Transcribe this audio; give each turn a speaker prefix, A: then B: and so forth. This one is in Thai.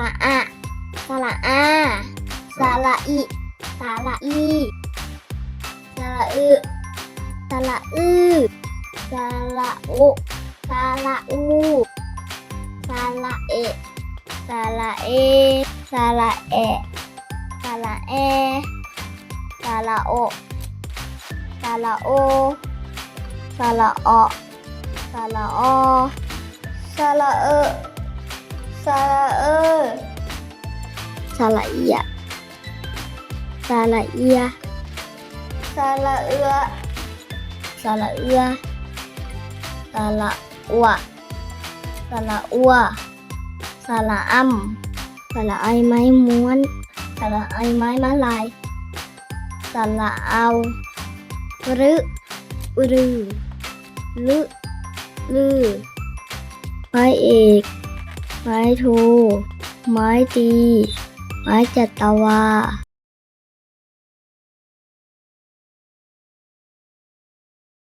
A: ระอะสระอาสระอิสระอีสระอึสระอือสระอุสระอูสระเอสระเอสระแอสระแอสระโอสระโอสระออสระอสระเอสระเอ สระเอียสระเอียสระเอือสระเอือสระอัวสระอัวสระอ่ำสระไอไม้ม้วนสระไอไม้มาลายสระเอารึรือลึลือไม้เอก ไม้โท ไม้ตี ไม้จัตวา